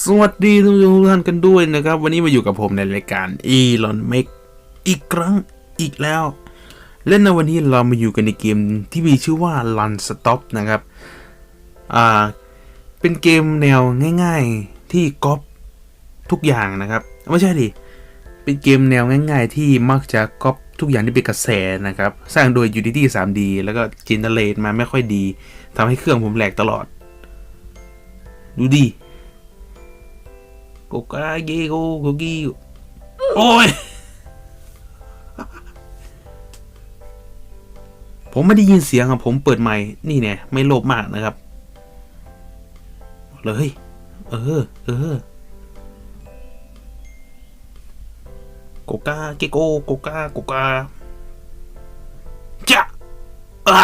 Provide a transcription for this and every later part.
สวัสดีทุกท่านกันด้วยนะครับ วันนี้มาอยู่กับผมในรายการ Elon Make อีกครั้งอีกแล้ว และในวันนี้เรามาอยู่กันในเกมที่มีชื่อว่า Run Stop นะครับ อ่า เป็นเกมแนวง่าย ๆที่ก๊อปทุกอย่างนะครับ ไม่ใช่ดิ เป็นเกมแนวง่าย ๆ ที่มักจะก๊อปทุกอย่างที่เป็นกระแสนะครับ สร้างโดย Unity 3D แล้วก็จินเนเรตมาไม่ค่อยดีทำให้เครื่องผมแหลกตลอด ดูดิโกกาเกโกโกกีโอ้ย ผมไม่ได้ยินเสียงอะผมเปิดไมค์นี่เนี่ยไม่โลภมากนะครับ เลย เออ เออโกกาเกโกโกกาโกกาจะอ่า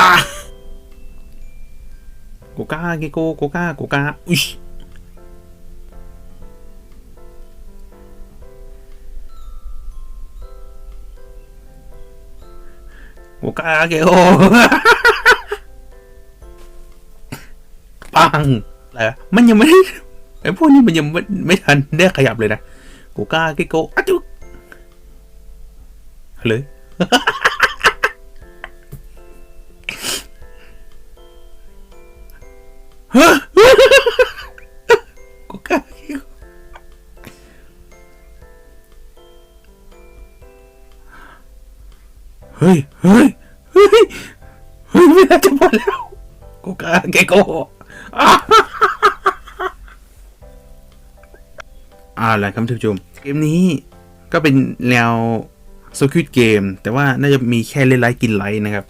โกกาเกโกโกกาโกกาอุ้ย โอกาเกโอปังอะไรวะมันยังไม่ไอ้พวกนี้มันยังไม่ไม่ทันได้ขยับเลยนะกูกล้าเกโกอะจุกเลย เฮ้ย เฮ้ย เฮ้ย เฮ้ยไม่น่าจะหมดแล้วโกกาเกโกอ่าอ่าแหละครับท่านผู้ชมเกมนี้ก็เป็นแนวสควิตเกม แต่ว่าน่าจะมีแค่เล่นไลท์กินไลท์นะครับ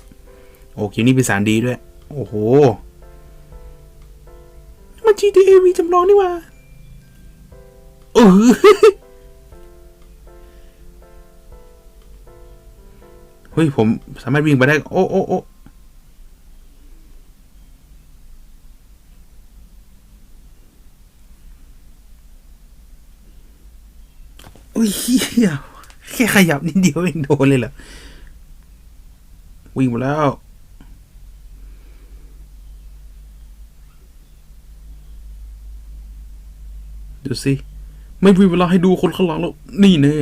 โอ้เกมนี้เป็นสารดีด้วย โอ้โห มัน GTA มีจำลองนี่ว่าเออ ฮ้ย ผมสามารถวิ่งไปได้ โอ้โอ้โอ้โอ้ยเฮียแค่ขยับนิดเดียวเองโดนเลยเหรอ วิ่งมาแล้วดูสิ ไม่มีเวลาให้ดูคนข้างหลังแล้ว นี่แน่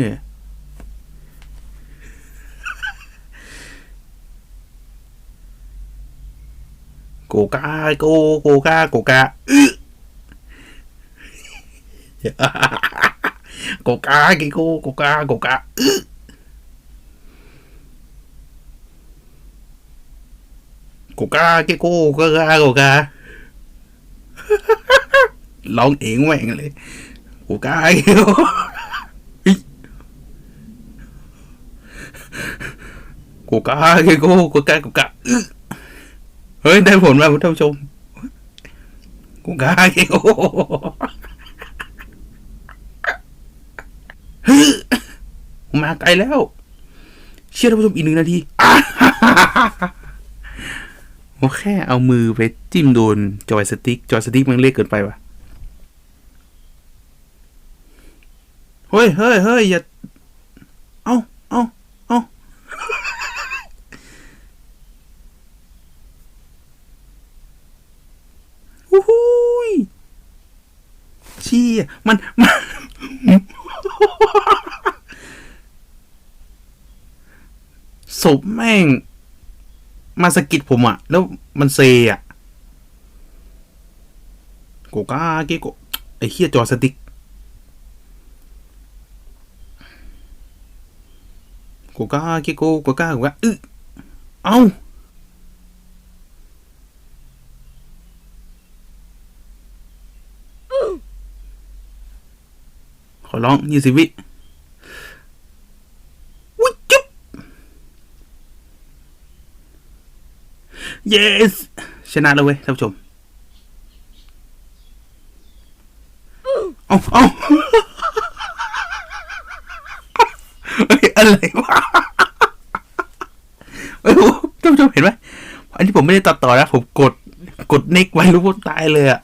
โกกาโกโกกาโกกาอึโกกาเกโกโกกาโกกาอึโกกาเกโเฮ้ย ได้ผลมาคุณท่านผู้ชม กูกาเกโอ้มาไกลแล้ว เชื่อท่านผู้ชมอีกหนึ่งนาทีโอแค่เอามือไปจิ้มโดนจอยสติ๊ก จอยสติ๊กมันเล็กเกินไปวะเฮ้ยเฮ้ยเฮ้ยอย่าเอาเอาอู้หูยี่มันมันศพแม่ง มาสะกิดผมอะแล้วมันเซอะโกกาเกโกไอ้เฮียจอสติ๊กโกกาเกโกโกกาโกกาอึเอ้า อร้องยี่สิบวิวุ้ยจุ๊บ yes ชนะแล้วเว้ยท่านผู้ชม เอาเอาเฮ้ยอะไรวะเฮ้ยท่านผู้ชมเห็นไหมอันนี้ผมไม่ได้ตัดต่อนะ ผมกด กดเน็กไว้รู้ว่าตายเลยอะ